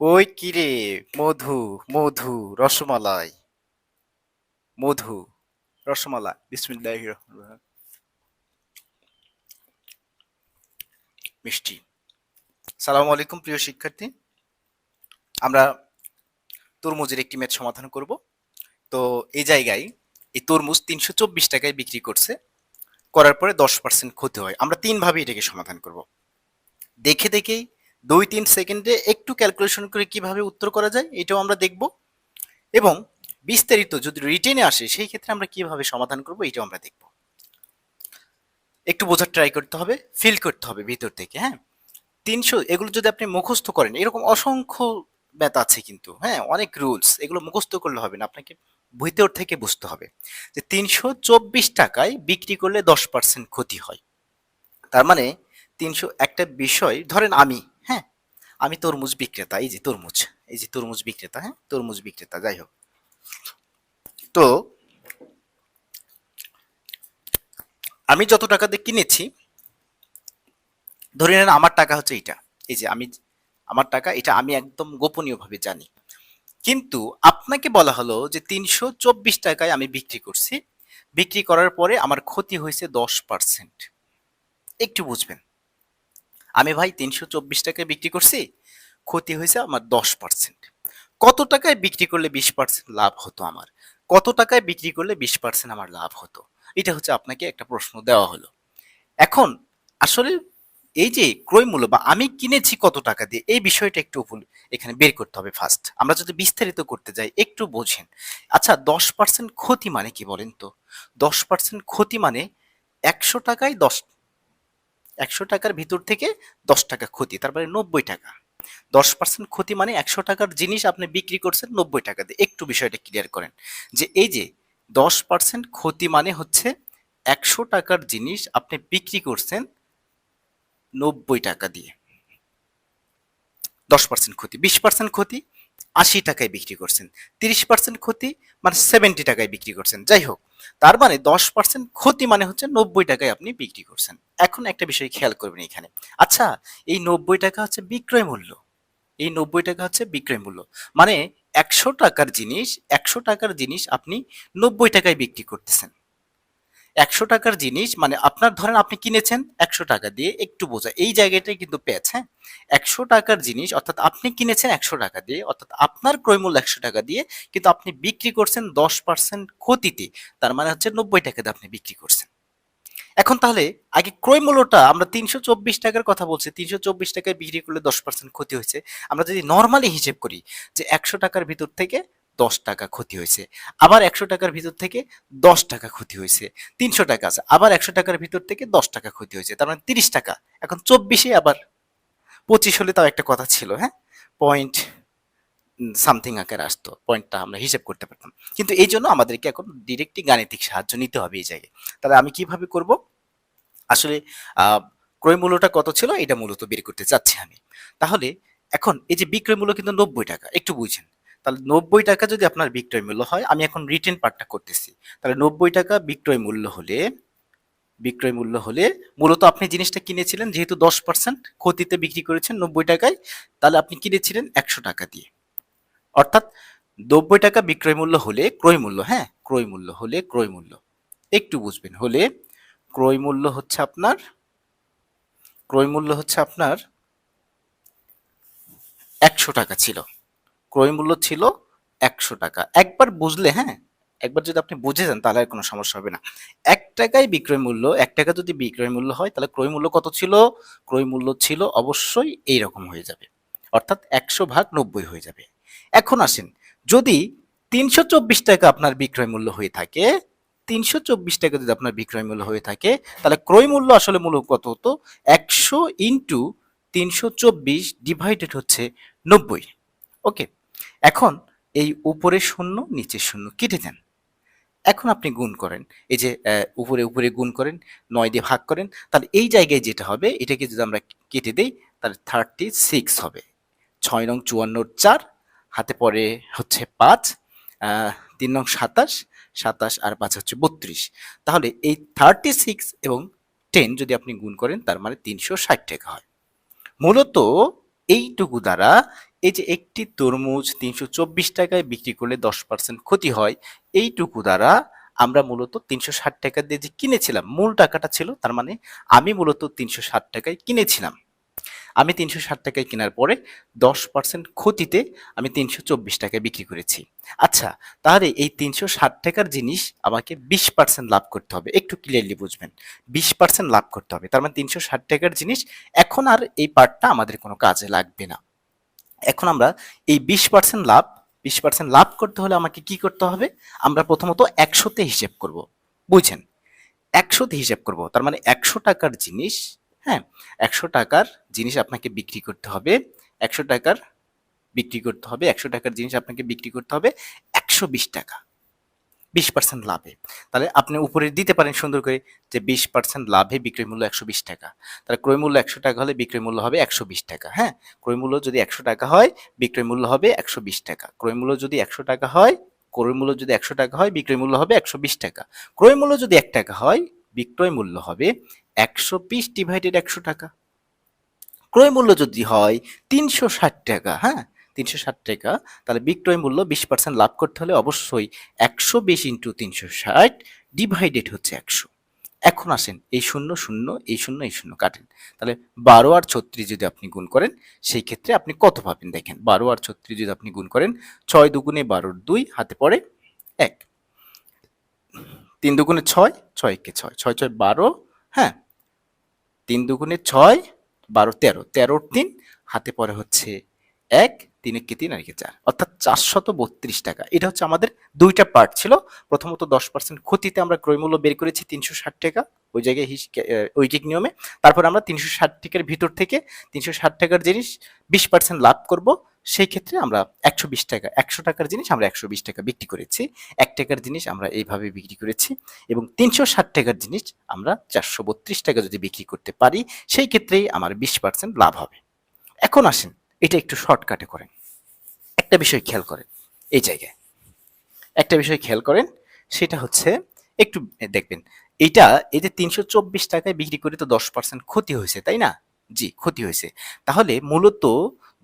ওই কিরে মধু মধু, রসমালাই। মধু, রসমালাই। বিসমিল্লাহ মিষ্টি। সালাম আলাইকুম প্রিয় শিক্ষার্থী। আমরা তরমুজের একটি ম্যাচ সমাধান করব। তো এই জায়গায় এই তরমুজ তিনশো চব্বিশ টাকায় বিক্রি করছে। করার পরে দশ পার্সেন্ট ক্ষতি হয়। আমরা তিনভাবে এটাকে সমাধান করব। দেখে দেখেই দুই তিন সেকেন্ডে একটু ক্যালকুলেশন করে কীভাবে উত্তর করা যায়, এটাও আমরা দেখব। এবং বিস্তারিত যদি রিটেনে আসে, সেই ক্ষেত্রে আমরা কীভাবে সমাধান করব, এটাও আমরা দেখব। একটু বোঝার ট্রাই করতে হবে ফিল করতে হবে ভিতর থেকে হ্যাঁ? তিনশো, এগুলো যদি আপনি মুখস্থ করেন, এরকম অসংখ্য ব্যাত আছে কিন্তু হ্যাঁ? অনেক রুলস এগুলো মুখস্থ করলে হবে না, আপনাকে ভিতর থেকে বুঝতে হবে। যে তিনশো চব্বিশ টাকায় বিক্রি করলে দশ পার্সেন্ট ক্ষতি হয়। তার মানে তিনশো একটা বিষয়, ধরেন আমি আমি তরমুজ বিক্রেতা, এই যে তরমুজ, এই যে তরমুজ বিক্রেতা হ্যাঁ? তরমুজ বিক্রেতা, যাই হোক। তো, আমি যত টাকা দিয়ে কিনেছি, ধরে নেন আমার টাকা হচ্ছে এটা এই যে আমি, আমার টাকা, এটা আমি একদম গোপনীয়ভাবে জানি। কিন্তু আপনাকে বলা হলো যে তিনশো চব্বিশ টাকায় আমি বিক্রি করছি। বিক্রি করার পরে আমার ক্ষতি হয়েছে দশ পার্সেন্ট। একটু বুঝবেন। আমি ভাই তিনশো চব্বিশ টাকায় বিক্রি করছি, ক্ষতি হয়েছে আমার দশ পার্সেন্ট কত টাকায় বিক্রি করলে বিশ পার্সেন্ট লাভ হতো আমার? কত টাকায় বিক্রি করলে বিশ পার্সেন্ট আমার লাভ হতো? এটা হচ্ছে আপনাকে একটা প্রশ্ন দেওয়া হলো। এখন আসলে এই যে ক্রয় মূল্য বা আমি কিনেছি কত টাকা দিয়ে, এই বিষয়টা একটু এখানে বের করতে হবে ফার্স্ট আমরা যদি বিস্তারিত করতে যাই, একটু বোঝেন। আচ্ছা দশ পার্সেন্ট ক্ষতি মানে কি বলেন তো? দশ পার্সেন্ট ক্ষতি মানে একশো টাকায় দশ একশো টাকার ভিতর থেকে দশ টাকা ক্ষতি, তার মানে নব্বই টাকা। দশ পার্সেন্ট ক্ষতি মানে একশো টাকার জিনিস আপনি বিক্রি করছেন নব্বই টাকা দিয়ে। একটু বিষয়টা ক্লিয়ার করেন, যে এই যে দশ পার্সেন্ট ক্ষতি মানে হচ্ছে একশো টাকার জিনিস আপনি বিক্রি করছেন নব্বই টাকা দিয়ে। দশ পার্সেন্ট ক্ষতি, বিশ পার্সেন্ট ক্ষতি আশি টাকায় বিক্রি করছেন, তিরিশ পার্সেন্ট ক্ষতি মানে সেভেন্টি টাকায় বিক্রি করছেন। যাই হোক তার মানে দশ পার্সেন্ট ক্ষতি মানে হচ্ছে নব্বই টাকায় আপনি বিক্রি করছেন। এখন একটা বিষয় খেয়াল করবেন এখানে। আচ্ছা এই নব্বই টাকা হচ্ছে বিক্রয় মূল্য। এই নব্বই টাকা হচ্ছে বিক্রয় মূল্য। মানে একশো টাকার জিনিস, একশো টাকার জিনিস আপনি নব্বই টাকায় বিক্রি করতেছেন। একশো টাকার জিনিস মানে আপনার ধরেন আপনি কিনেছেন একশো টাকা দিয়ে, একটু বোঝা, এই জায়গাটাই কিন্তু পেঁচ হ্যাঁ একশো টাকার জিনিস, অর্থাৎ আপনি কিনেছেন একশো টাকা দিয়ে, অর্থাৎ আপনার ক্রয়মূল্য একশো টাকা দিয়ে, কিন্তু আপনি বিক্রি করছেন দশ পার্সেন্ট ক্ষতিতে, তার মানে হচ্ছে নব্বই টাকা দিয়ে আপনি বিক্রি করছেন। এখন তাহলে আগে ক্রয় মূল্যটা আমরা তিনশো চব্বিশ টাকার কথা বলছি, তিনশো চব্বিশ টাকায় বিক্রি করলে দশ পার্সেন্ট ক্ষতি হয়েছে। আমরা যদি নর্মালি হিসেব করি যে একশো টাকার ভিতর থেকে দশ টাকা ক্ষতি হয়েছে। আবার একশো টাকার ভিতর থেকে দশ টাকা ক্ষতি হয়েছে। তিনশো টাকা আছে, আবার একশো টাকার ভিতর থেকে দশ টাকা ক্ষতি হয়েছে, তার মানে তিরিশ টাকা। এখন চব্বিশে আবার পঁচিশ হলে তাও একটা কথা ছিল হ্যাঁ? পয়েন্ট সামথিং আকারে আসতো পয়েন্টটা আমরা হিসেব করতে পারতাম। কিন্তু এই জন্য আমাদেরকে এখন ডিরেক্টলি গাণিতিক সাহায্য নিতে হবে এই জায়গায়। তাহলে আমি কীভাবে করব? আসলে ক্রয় মূল্যটা কত ছিল? এটা মূলত বের করতে চাচ্ছি আমি। তাহলে, এখন এই যে বিক্রয় মূল্য কিন্তু নব্বই টাকা, একটু বুঝেন। তাহলে নব্বই টাকা যদি আপনার বিক্রয় মূল্য হয়, আমি এখন রিটেন পার্টটা করতেছি। তাহলে নব্বই টাকা বিক্রয় মূল্য হলে, বিক্রয় মূল্য হলে মূলত আপনি জিনিসটা কিনেছিলেন, যেহেতু দশ পার্সেন্ট ক্ষতিতে বিক্রি করেছেন নব্বই টাকায়, তাহলে আপনি কিনেছিলেন একশো টাকা দিয়ে। অর্থাৎ নব্বই টাকা বিক্রয় মূল্য হলে ক্রয় মূল্য হ্যাঁ ক্রয় মূল্য হলে ক্রয় মূল্য। একটু বুঝবেন, হলে ক্রয় মূল্য হচ্ছে আপনার, ক্রয় মূল্য হচ্ছে আপনার একশো টাকা ছিল। ক্রয় মূল্য ছিল একশো টাকা। একবার বুঝলে হ্যাঁ? একবার যদি আপনি বুঝে যান, তাহলে আর কোনো সমস্যা হবে না। এক টাকায় বিক্রয় মূল্য, এক টাকা যদি বিক্রয় মূল্য হয়, তাহলে ক্রয় মূল্য কত ছিল? ক্রয় মূল্য ছিল অবশ্যই এই রকম হয়ে যাবে। অর্থাৎ একশো ভাগ নব্বই হয়ে যাবে। এখন আসেন, যদি তিনশো চব্বিশ টাকা আপনার বিক্রয় মূল্য হয়ে থাকে, তিনশো চব্বিশ টাকা যদি আপনার বিক্রয় মূল্য হয়ে থাকে, তাহলে ক্রয় মূল্য আসলে মূল্য কত হতো? একশো ইন্টু তিনশো চব্বিশ ডিভাইডেড হচ্ছে নব্বই। ওকে এখন এই উপরে শূন্য, নিচে শূন্য কেটে দেন। এখন আপনি গুণ করেন। এই যে উপরে উপরে গুণ করেন, নয় দিয়ে ভাগ করেন, তাহলে এই জায়গায় যেটা হবে, এটাকে যদি আমরা কেটে দেই, তাহলে থার্টি সিক্স হবে। ছয় নং চুয়ান্নর চার, হাতে পরে হচ্ছে পাঁচ তিন নং সাতাশ সাতাশ আর পাঁচ হচ্ছে বত্রিশ। তাহলে এই থার্টি সিক্স এবং টেন যদি আপনি গুণ করেন, তার মানে তিনশো ষাট টাকা হয়। মূলত এইটুকু দ্বারা এই যে একটি তরমুজ তিনশো চব্বিশ টাকায় বিক্রি করলে দশ পার্সেন্ট ক্ষতি হয়, এইটুকু দ্বারা আমরা মূলত তিনশো ষাট টাকা দিয়ে যে কিনেছিলাম, মূল টাকাটা ছিল, তার মানে আমি মূলত তিনশো ষাট টাকায় কিনেছিলাম। আমি তিনশো ষাট টাকায় কেনার পরে দশ পার্সেন্ট ক্ষতিতে আমি তিনশো চব্বিশ টাকায় বিক্রি করেছি। আচ্ছা তাহলে এই তিনশো ষাট টাকার জিনিস আমাকে বিশ পার্সেন্ট লাভ করতে হবে। একটু ক্লিয়ারলি বুঝবেন। বিশ পার্সেন্ট লাভ করতে হবে। তার মানে তিনশো ষাট টাকার জিনিস এখন আর এই পার্টটা আমাদের কোনো কাজে লাগবে না। এখন আমরা এই বিশ পার্সেন্ট লাভ, বিশ পার্সেন্ট লাভ করতে হলে আমাকে কি করতে হবে? আমরা প্রথমত একশোতে হিসেব করব, বুঝছেন? একশোতে হিসেব করব, তার মানে একশো টাকার জিনিস হ্যাঁ একশো টাকার জিনিস আপনাকে বিক্রি করতে হবে, একশো টাকার বিক্রি করতে হবে, একশো টাকার জিনিস আপনাকে বিক্রি করতে হবে, একশো বিশ টাকা। বিশ পার্সেন্ট লাভে। তাহলে আপনি উপরে দিতে পারেন সুন্দর করে যে বিশ পার্সেন্ট লাভে বিক্রয় মূল্য একশো বিশ টাকা। তাহলে ক্রয় মূল্য একশো টাকা হলে বিক্রয় মূল্য হবে একশো বিশ টাকা হ্যাঁ? ক্রয় মূল্য যদি একশো টাকা হয়, বিক্রয় মূল্য হবে একশো বিশ টাকা। ক্রয় মূল্য যদি একশো টাকা হয়, ক্রয় মূল্য যদি একশো টাকা হয়, বিক্রয় মূল্য হবে একশো বিশ টাকা। ক্রয় মূল্য যদি এক টাকা হয়, বিক্রয় মূল্য হবে একশো বিশ ডিভাইডেড একশো টাকা। ক্রয় মূল্য যদি হয়, তিনশো ষাট টাকা হ্যাঁ? তিনশো ষাট টাকা, তাহলে বিক্রয় মূল্য বিশ পার্সেন্ট লাভ করতে হলে অবশ্যই একশো বিশ ইন্টু তিনশো ষাট ডিভাইডেড হচ্ছে একশো। এখন আসেন, এই শূন্য শূন্য, এই শূন্য এই শূন্য কাটেন। তাহলে বারো আর ছত্রিশ যদি আপনি গুণ করেন, সেই ক্ষেত্রে আপনি কত পাবেন দেখেন? বারো আর ছত্রিশ যদি আপনি গুণ করেন, ছয় দুগুণে বারোর দুই, হাতে পড়ে এক। তিন দুগুণে ছয় ছয় একে ছয় ছয় ছয় বারো হ্যাঁ। তিন দুগুণে ছয়, বারো তেরো, তেরোর তিন, হাতে পরে হচ্ছে এক। তিন একে তিন আর একে চার। অর্থাৎ চারশত বত্রিশ টাকা। এটা হচ্ছে আমাদের দুইটা পার্ট ছিল। প্রথমত দশ পার্সেন্ট ক্ষতিতে আমরা ক্রয় মূল্য বের করেছি তিনশো ষাট টাকা। ওই জায়গায় হিস ঐকিক নিয়মে। তারপর আমরা তিনশো ষাট টাকার ভিতর থেকে তিনশো ষাট টাকার জিনিস বিশ পার্সেন্ট লাভ করব। সেই ক্ষেত্রে আমরা একশো বিশ টাকা, একশো টাকার জিনিস আমরা একশো বিশ টাকা বিক্রি করেছি। এক টাকার জিনিস আমরা এইভাবে বিক্রি করেছি এবং তিনশো ষাট টাকার জিনিস আমরা চারশো বত্রিশ টাকা যদি বিক্রি করতে পারি, সেই ক্ষেত্রেই আমার বিশ পার্সেন্ট লাভ হবে। এখন আসেন, এটা একটু শর্টকাটে করেন। একটা বিষয় খেয়াল করেন, এই জায়গায়। একটা বিষয় খেয়াল করেন, সেটা হচ্ছে, একটু দেখবেন, এটা, এই যে তিনশো চব্বিশ টাকায় বিক্রি করে তো দশ পার্সেন্ট ক্ষতি হয়েছে, তাই না? জি, ক্ষতি হয়েছে। তাহলে মূলত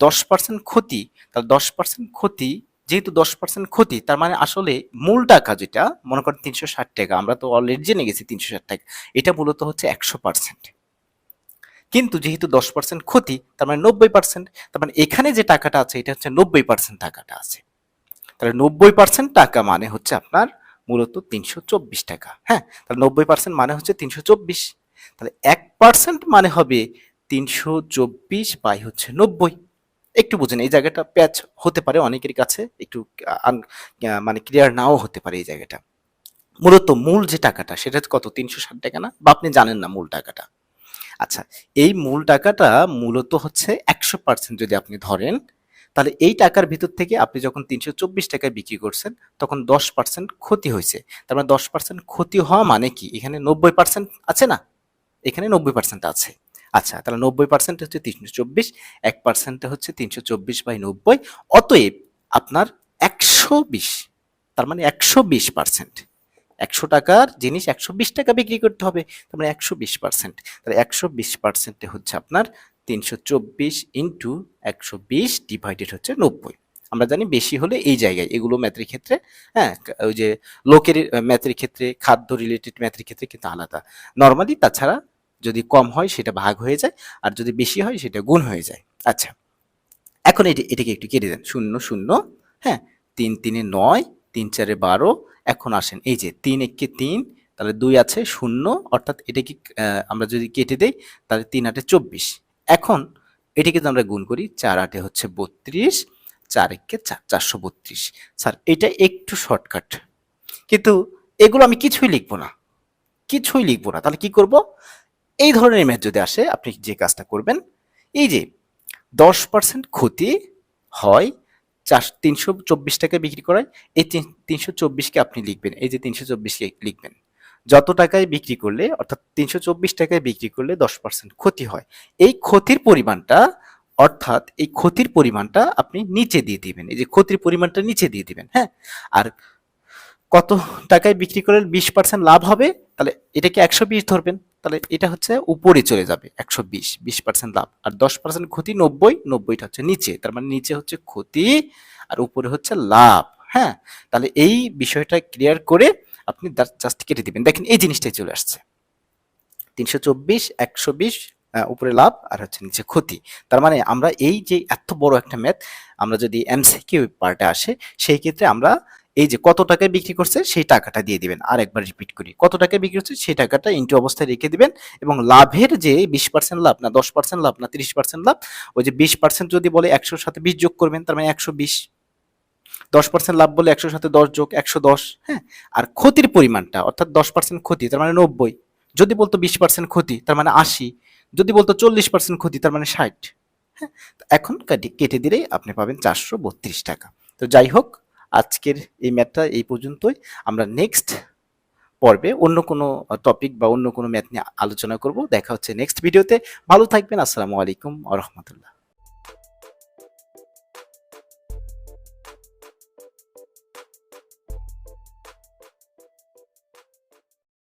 দশ পার্সেন্ট ক্ষতি, তাহলে দশ পার্সেন্ট ক্ষতি, যেহেতু দশ পার্সেন্ট ক্ষতি, তার মানে আসলে মূল টাকা যেটা, মনে করেন তিনশো ষাট টাকা, আমরা তো অলরেডি জেনে গেছি তিনশো ষাট টাকা, এটা মূলত হচ্ছে একশো পার্সেন্ট কিন্তু যেহেতু দশ পার্সেন্ট ক্ষতি, তার মানে নব্বই পার্সেন্ট তার মানে এখানে যে টাকাটা আছে, এটা হচ্ছে নব্বই পার্সেন্ট টাকাটা আছে। তাহলে নব্বই পার্সেন্ট টাকা মানে হচ্ছে আপনার মূলত তিনশো চব্বিশ টাকা। হ্যাঁ তাহলে নব্বই পার্সেন্ট মানে হচ্ছে তিনশো চব্বিশ। তাহলে এক পার্সেন্ট মানে হবে তিনশো চব্বিশ বাই হচ্ছে নব্বই। একটু বুঝেন, এই জায়গাটা প্যাচ হতে পারে অনেকের কাছে, একটু মানে ক্লিয়ার নাও হতে পারে এই জায়গাটা। মূলত মূল যে টাকাটা, সেটা কত? তিনশো ষাট টাকা না? বা আপনি জানেন না মূল টাকাটা। আচ্ছা এই মূল টাকাটা মূলত হচ্ছে একশো পার্সেন্ট যদি আপনি ধরেন, তাহলে এই টাকার ভিতর থেকে আপনি যখন তিনশো চব্বিশ টাকায় বিক্রি করছেন, তখন দশ পার্সেন্ট ক্ষতি হয়েছে। তার মানে দশ পার্সেন্ট ক্ষতি হওয়া মানে কি? এখানে নব্বই পার্সেন্ট আছে না? এখানে নব্বই পার্সেন্ট আছে। আচ্ছা তাহলে নব্বই পার্সেন্ট হচ্ছে তিনশো চব্বিশ, এক পার্সেন্টে হচ্ছে তিনশো চব্বিশ বাই নব্বই, অতএব আপনার একশো বিশ, তার মানে একশো বিশ পার্সেন্ট একশো টাকার জিনিস একশো বিশ টাকা বিক্রি করতে হবে, তার মানে একশো বিশ পার্সেন্ট তাহলে একশো বিশ পার্সেন্টে হচ্ছে আপনার তিনশো চব্বিশ ইন্টু একশো বিশ ডিভাইডেড হচ্ছে নব্বই। আমরা জানি বেশি হলে এই জায়গায়, এগুলো ম্যাথের ক্ষেত্রে হ্যাঁ ওই যে লোকের ম্যাথের ক্ষেত্রে, খাদ্য রিলেটেড ম্যাথের ক্ষেত্রে কিন্তু আলাদা। নর্মালি তাছাড়া যদি কম হয় সেটা ভাগ হয়ে যায়, আর যদি বেশি হয় সেটা গুণ হয়ে যায়। আচ্ছা এখন এটি, এটাকে একটু কেটে দেন। শূন্য শূন্য হ্যাঁ তিন, তিনে নয় তিন চারে বারো এখন আসেন। এই যে তিন একে তিন তাহলে দুই আছে শূন্য অর্থাৎ এটা কি আহ, আমরা যদি কেটে দেই তাহলে তিন আটে চব্বিশ। এখন এটাকে যদি আমরা গুণ করি চার আটে হচ্ছে বত্রিশ চার একে চার চারশো বত্রিশ। স্যার এটা একটু শর্টকাট। কিন্তু এগুলো আমি কিছুই লিখব না। কিছুই লিখব না। তাহলে কি করব? এই ধরনের ম্যাথ যদি আসে আপনি যে কাজটা করবেন এই যে দশ পার্সেন্ট ক্ষতি হয় চার, তিনশো চব্বিশ টাকায় বিক্রি করায়, এই তিনশো চব্বিশকে আপনি লিখবেন। এই যে তিনশো চব্বিশকে লিখবেন। যত টাকায় বিক্রি করলে, অর্থাৎ তিনশো চব্বিশ টাকায় বিক্রি করলে দশ পার্সেন্ট ক্ষতি হয়। এই ক্ষতির পরিমাণটা, অর্থাৎ এই ক্ষতির পরিমাণটা আপনি নিচে দিয়ে দিবেন। এই যে ক্ষতির পরিমাণটা নিচে দিয়ে দিবেন হ্যাঁ? আর কত টাকায় বিক্রি করলে বিশ পার্সেন্ট লাভ হবে? তাহলে এটাকে একশো বিশ ধরবেন। তাহলে এটা হচ্ছে উপরে চলে যাবে একশো বিশ বিশ পার্সেন্ট লাভ। আর দশ পার্সেন্ট ক্ষতি নব্বই, নব্বইটা হচ্ছে নিচে। তার মানে নিচে হচ্ছে ক্ষতি আর উপরে হচ্ছে লাভ। হ্যাঁ? তাহলে এই বিষয়টা ক্লিয়ার করে আপনি জাস্ট কেটে দিবেন। দেখেন এই জিনিসটাই চলে আসছে। তিনশো চব্বিশ, একশো বিশ উপরে লাভ আর হচ্ছে নিচে ক্ষতি। তার মানে আমরা এই যে এত বড় একটা ম্যাথ আমরা যদি এমসিকিউ পার্টে আসে, সেই ক্ষেত্রে আমরা এই যে কত টাকায় বিক্রি করছে, সেই টাকাটা দিয়ে দিবেন। আর একবার রিপিট করি, কত টাকায় বিক্রি করছে সেই টাকাটা ইন্টু অবস্থায় রেখে দিবেন এবং লাভের যে বিশ পার্সেন্ট লাভ না, দশ পার্সেন্ট লাভ না, তিরিশ পার্সেন্ট লাভ, ওই যে বিশ পার্সেন্ট যদি বলে একশোর সাথে বিশ যোগ করবেন, তার মানে একশো বিশ। দশ পার্সেন্ট লাভ বলে একশোর সাথে দশ যোগ, একশো দশ হ্যাঁ? আর ক্ষতির পরিমাণটা, অর্থাৎ দশ পার্সেন্ট ক্ষতি, তার মানে নব্বই। যদি বলতো বিশ পার্সেন্ট ক্ষতি, তার মানে আশি। যদি বলতো চল্লিশ পার্সেন্ট ক্ষতি, তার মানে ষাট হ্যাঁ? এখন কেটে দিলেই আপনি পাবেন চারশো বত্রিশ টাকা। তো যাই হোক আজকের এই ম্যাথটা এই পর্যন্তই। আমরা নেক্সট পর্বে অন্য কোনো টপিক বা অন্য কোনো ম্যাথ নিয়ে আলোচনা করব। দেখা হচ্ছে নেক্সট ভিডিওতে ভালো থাকবেন। আসসালামু আলাইকুম আ রহমতুল্লাহ।